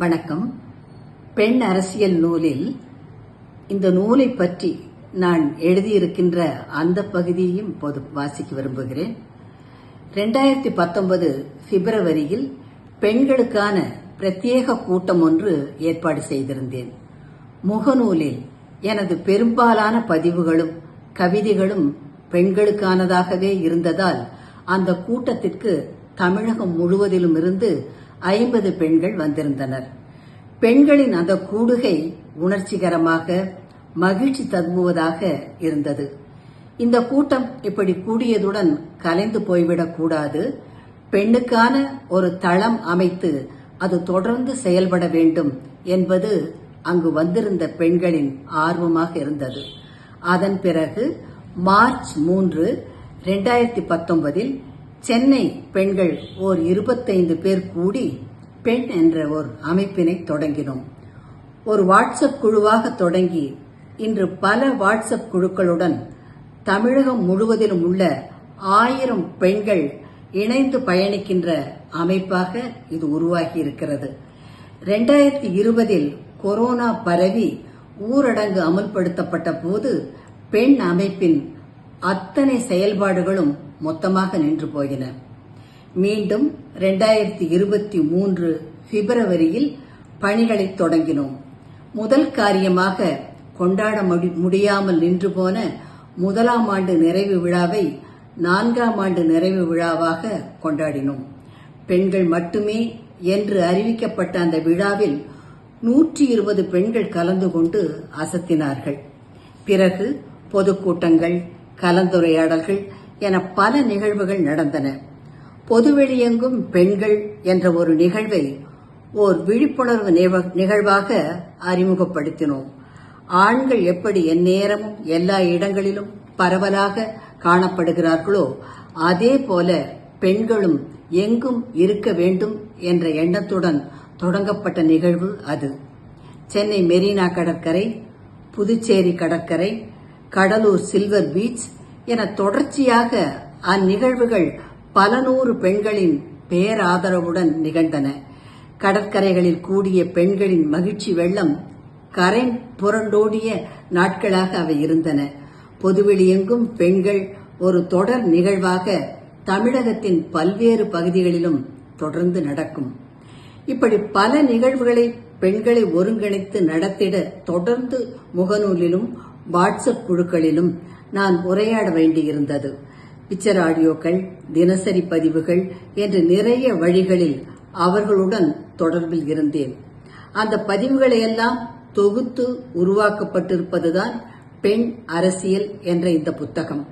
வணக்கம். பெண் அரசியல் நூலில் இந்த நூலை பற்றி நான் எழுதியிருக்கின்ற அந்த பகுதியையும் இப்போது வாசிக்க விரும்புகிறேன். ரெண்டாயிரத்தி பத்தொன்பது பிப்ரவரியில் பெண்களுக்கான பிரத்யேக கூட்டம் ஒன்று ஏற்பாடு செய்திருந்தேன். முகநூலில் எனது பெரும்பாலான பதிவுகளும் கவிதைகளும் பெண்களுக்கானதாகவே இருந்ததால் அந்த கூட்டத்திற்கு தமிழகம் முழுவதிலும் இருந்து ஐம்பது பெண்கள் வந்திருந்தனர். பெண்களின் அந்த கூடுகை உணர்ச்சிகரமாக மகிழ்ச்சி ததும்புவதாக இருந்தது. இந்த கூட்டம் இப்படி கூடியதுடன் கலைந்து போய்விடக் கூடாது. பெண்ணுக்கான ஒரு தளம் அமைத்து அது தொடர்ந்து செயல்பட வேண்டும் என்பது அங்கு வந்திருந்த பெண்களின் ஆர்வமாக இருந்தது. அதன் பிறகு மார்ச் மூன்று இரண்டாயிரத்தி பத்தொன்பதில் சென்னை பெண்கள் ஓர் இருபத்தைந்து பேர் கூடி பெண் என்ற ஒரு அமைப்பினை தொடங்கினோம். ஒரு வாட்ஸ்அப் குழுவாக தொடங்கி இன்று பல வாட்ஸ்அப் குழுக்களுடன் தமிழகம் முழுவதிலும் உள்ள ஆயிரம் பெண்கள் இணைந்து பயணிக்கின்ற அமைப்பாக இது உருவாகி இருக்கிறது ரெண்டாயிரத்தி இருபதில் கொரோனா பரவி ஊரடங்கு அமல்படுத்தப்பட்ட போது பெண் அமைப்பின் அத்தனை செயல்பாடுகளும் மொத்தமாக நின்று போயின. மீண்டும் ரெண்டாயிரத்தி இருபத்தி மூன்று பிப்ரவரியில் பணிகளை தொடங்கினோம். முதல் காரியமாக கொண்டாட முடியாமல் நின்று போன முதலாம் ஆண்டு நிறைவு விழாவை நான்காம் ஆண்டு நிறைவு விழாவாக கொண்டாடினோம். பெண்கள் மட்டுமே என்று அறிவிக்கப்பட்ட அந்த விழாவில் நூற்றி இருபது பெண்கள் கலந்து கொண்டு அசத்தினார்கள். பிறகு பொதுக்கூட்டங்கள் கலந்துரையாடல்கள் என பல நிகழ்வுகள் நடந்தன. பொதுவெளியெங்கும் பெண்கள் என்ற ஒரு நிகழ்வை ஓர் விழிப்புணர்வு நிகழ்வாக அறிமுகப்படுத்தினோம். ஆண்கள் எப்படி எந்நேரமும் எல்லா இடங்களிலும் பரவலாக காணப்படுகிறார்களோ அதே போல பெண்களும் எங்கும் இருக்க வேண்டும் என்ற எண்ணத்துடன் தொடங்கப்பட்ட நிகழ்வு அது. சென்னை மெரினா கடற்கரை புதுச்சேரி கடற்கரை கடலூர் சில்வர் பீச் என தொடர்ச்சியாக அந்நிகழ்வுகள் பல நூறு பெண்களின் பேராதரவுடன் நிகழ்ந்தன. கடற்கரைகளில் கூடிய பெண்களின் மகிழ்ச்சி வெள்ளம் கரை புரண்டோடிய நாட்களாக அவை இருந்தன. பொதுவெளியெங்கும் பெண்கள் ஒரு தொடர் நிகழ்வாக தமிழகத்தின் பல்வேறு பகுதிகளிலும் தொடர்ந்து நடக்கும். இப்படி பல நிகழ்வுகளை பெண்களை ஒருங்கிணைத்து நடத்திட தொடர்ந்து முகநூலிலும் வாட்ஸ்அப் குழுக்களிலும் நான் உரையாட வேண்டியிருந்தது. பிக்சர் ஆடியோக்கள் தினசரி பதிவுகள் என்று நிறைய வழிகளில் அவர்களுடன் தொடர்பில் இருந்தேன். அந்த பதிவுகளையெல்லாம் தொகுத்து உருவாக்கப்பட்டிருப்பதுதான் பெண் அரசியல் என்ற இந்த புத்தகம்.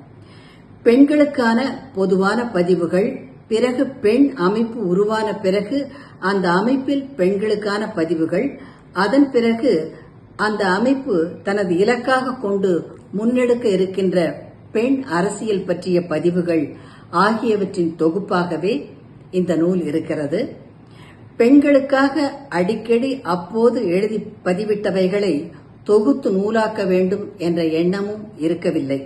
பெண்களுக்கான பொதுவான பதிவுகள் பிறகு பெண் அமைப்பு உருவான பிறகு அந்த அமைப்பில் பெண்களுக்கான பதிவுகள் அதன் பிறகு அந்த அமைப்பு தனது இலக்காக கொண்டு முன்னெடுக்க இருக்கின்ற பெண் அரசியல் பற்றிய பதிவுகள் ஆகியவற்றின் தொகுப்பாகவே இந்த நூல் இருக்கிறது. பெண்களுக்காக அடிக்கடி அப்போது எழுதி பதிவிட்டவைகளை தொகுத்து நூலாக்க வேண்டும் என்ற எண்ணமும் இருக்கவில்லை.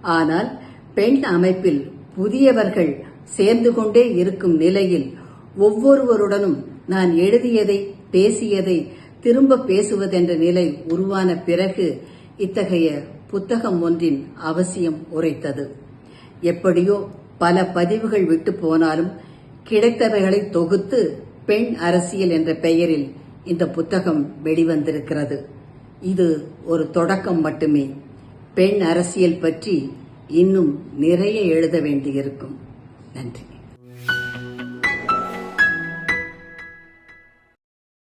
ஆனால் பெண் அமைப்பில் புதியவர்கள் சேர்ந்து கொண்டே இருக்கும் நிலையில் ஒவ்வொருவருடனும் நான் எழுதியதை பேசியதை திரும்ப பேசுவதென்ற நிலை உருவான பிறகு இத்தகைய புத்தகம் ஒன்றின் அவசியம் உரைத்தது. எப்படியோ பல பதிவுகள் விட்டு போனாலும் கிடைத்தவைகளை தொகுத்து பெண் அரசியல் என்ற பெயரில் இந்த புத்தகம் வெளிவந்திருக்கிறது. இது ஒரு தொடக்கம் மட்டுமே. பெண் அரசியல் பற்றி இன்னும் நிறைய எழுத வேண்டியிருக்கும். நன்றி.